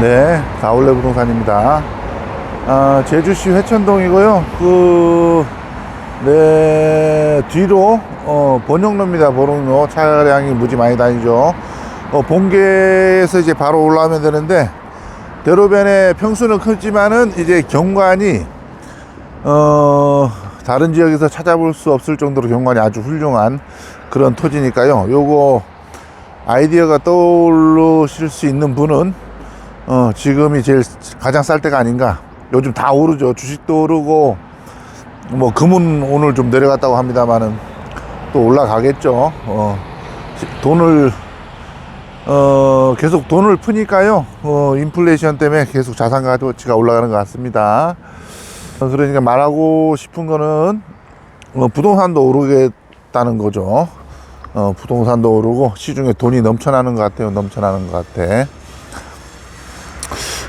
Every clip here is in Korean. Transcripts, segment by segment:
네, 가올레 부동산입니다. 아, 제주시 회천동이고요. 그, 네, 뒤로, 어, 번영로입니다. 번영로. 차량이 무지 많이 다니죠. 어, 본계에서 이제 바로 올라오면 되는데, 대로변의 평수는 크지만은 이제 경관이, 어, 다른 지역에서 찾아볼 수 없을 정도로 경관이 아주 훌륭한 그런 토지니까요. 요거 아이디어가 떠오르실 수 있는 분은 어, 지금이 제일 가장 쌀 때가 아닌가. 요즘 다 오르죠. 주식도 오르고, 뭐, 금은 오늘 좀 내려갔다고 합니다만은 또 올라가겠죠. 어, 시- 돈을, 어, 계속 돈을 푸니까요. 어, 인플레이션 때문에 계속 자산 가치가 올라가는 것 같습니다. 어, 그러니까 말하고 싶은 거는, 어, 부동산도 오르겠다는 거죠. 어, 부동산도 오르고 시중에 돈이 넘쳐나는 것 같아요. 넘쳐나는 것 같아.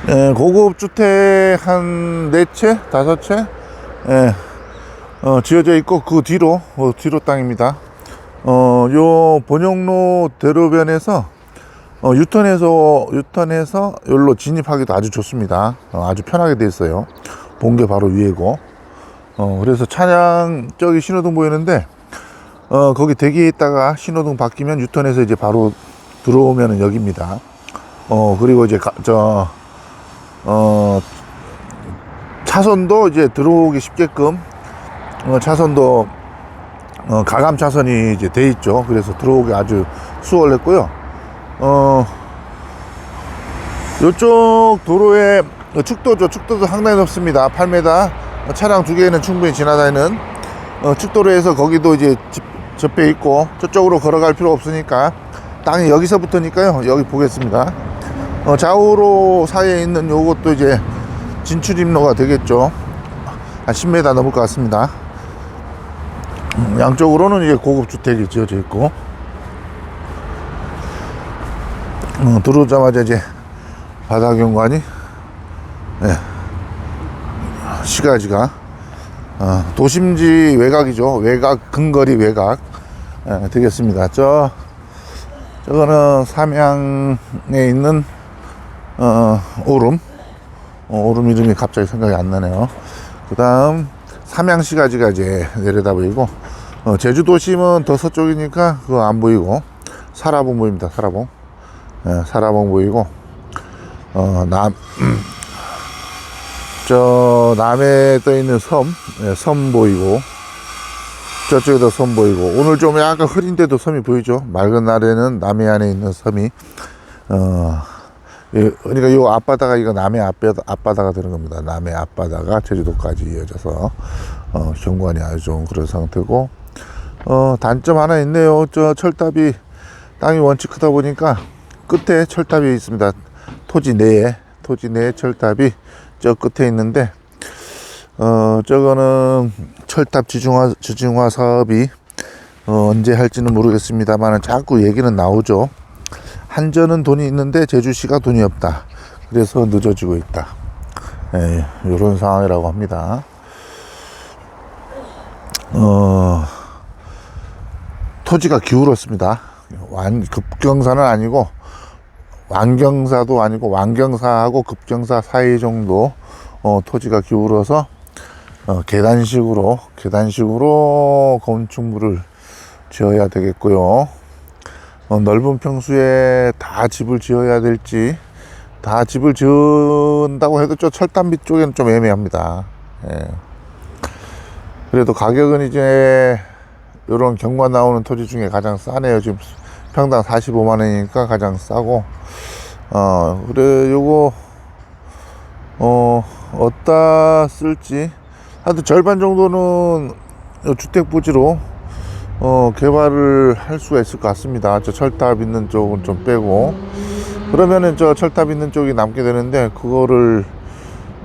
예, 고급 주택 한 네 채, 다섯 채, 예, 어, 지어져 있고 그 뒤로 어, 뒤로 땅입니다. 어, 요 본영로 대로변에서 어, 유턴해서 유턴해서 여기로 진입하기도 아주 좋습니다. 어, 아주 편하게 돼 있어요. 본게 바로 위에고. 어, 그래서 차량 저기 신호등 보이는데 어, 거기 대기에 있다가 신호등 바뀌면 유턴해서 이제 바로 들어오면은 여기입니다. 어, 그리고 이제 가, 저 어, 차선도 이제 들어오기 쉽게끔 어, 차선도 어, 가감 차선이 이제 돼 있죠. 그래서 들어오기 아주 수월했고요. 어, 요쪽 도로에 어, 축도죠. 축도도 상당히 높습니다. 8m. 어, 차량 두 개는 충분히 지나다니는 어, 축도로에서 거기도 이제 집, 접해 있고 저쪽으로 걸어갈 필요 없으니까 땅이 여기서부터니까요. 여기 보겠습니다. 어, 좌우로 사이에 있는 요것도 이제 진출입로가 되겠죠. 한 10m 넘을 것 같습니다. 음, 양쪽으로는 이제 고급 주택이 지어져 있고, 어, 들어오자마자 이제 바다 경관이, 예, 시가지가, 어, 도심지 외곽이죠. 외곽, 근거리 외곽, 예, 되겠습니다. 저, 저거는 삼양에 있는 어, 오름. 어, 오름 이름이 갑자기 생각이 안 나네요. 그 다음, 삼양시가지가 이제 내려다 보이고, 어, 제주도심은 더 서쪽이니까 그거 안 보이고, 사라봉 보입니다, 사라봉. 예, 사라봉 보이고, 어, 남, 저, 남에 떠 있는 섬, 예, 섬 보이고, 저쪽에도 섬 보이고, 오늘 좀 약간 흐린데도 섬이 보이죠? 맑은 날에는 남해안에 있는 섬이, 어, 예, 그러니까 요 앞바다가 이거 남해 앞바다, 앞바다가 되는 겁니다. 남해 앞바다가 제주도까지 이어져서 어, 경관이 아주 좋은 그런 상태고 어, 단점 하나 있네요. 저 철탑이 땅이 원칙 크다 보니까 끝에 철탑이 있습니다. 토지 내에 토지 내에 철탑이 저 끝에 있는데 어, 저거는 철탑 지중화 지중화 사업이 어, 언제 할지는 모르겠습니다만 자꾸 얘기는 나오죠. 한전은 돈이 있는데 제주시가 돈이 없다. 그래서 늦어지고 있다. 예, 이런 상황이라고 합니다. 어, 토지가 기울었습니다. 완, 급경사는 아니고, 완경사도 아니고, 완경사하고 급경사 사이 정도, 어, 토지가 기울어서, 어, 계단식으로, 계단식으로 건축물을 지어야 되겠고요. 어, 넓은 평수에 다 집을 지어야 될지 다 집을 지은다고 해도 저 철단비 쪽에는 좀 애매합니다. 예. 그래도 가격은 이제 이런 경관 나오는 토지 중에 가장 싸네요. 지금 평당 45만 원이니까 가장 싸고 어 그래 요거 어 어디다 쓸지 하여튼 절반 정도는 요 주택 부지로 어, 개발을 할 수가 있을 것 같습니다. 저 철탑 있는 쪽은 좀 빼고 그러면은 저 철탑 있는 쪽이 남게 되는데 그거를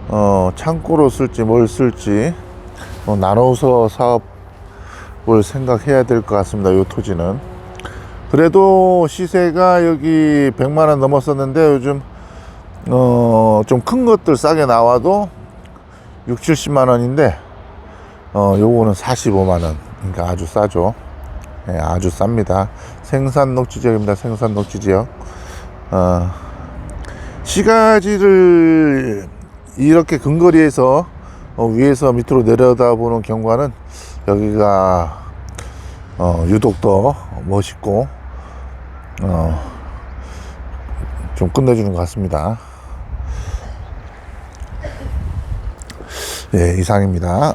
어, 창고로 쓸지 뭘 쓸지 어, 나눠서 사업을 생각해야 될 것 같습니다. 이 토지는 그래도 시세가 여기 100만 원 넘었었는데 요즘 어, 좀 큰 것들 싸게 나와도 6, 70만 원인데 어, 요거는 45만 원. 그러니까 아주 싸죠. 예, 아주 쌉니다. 생산 녹지 지역입니다. 생산 녹지 지역. 어, 시가지를 이렇게 근거리에서 어, 위에서 밑으로 내려다보는 경관은 여기가 어, 유독 더 멋있고 어, 좀 끝내주는 것 같습니다. 예, 이상입니다.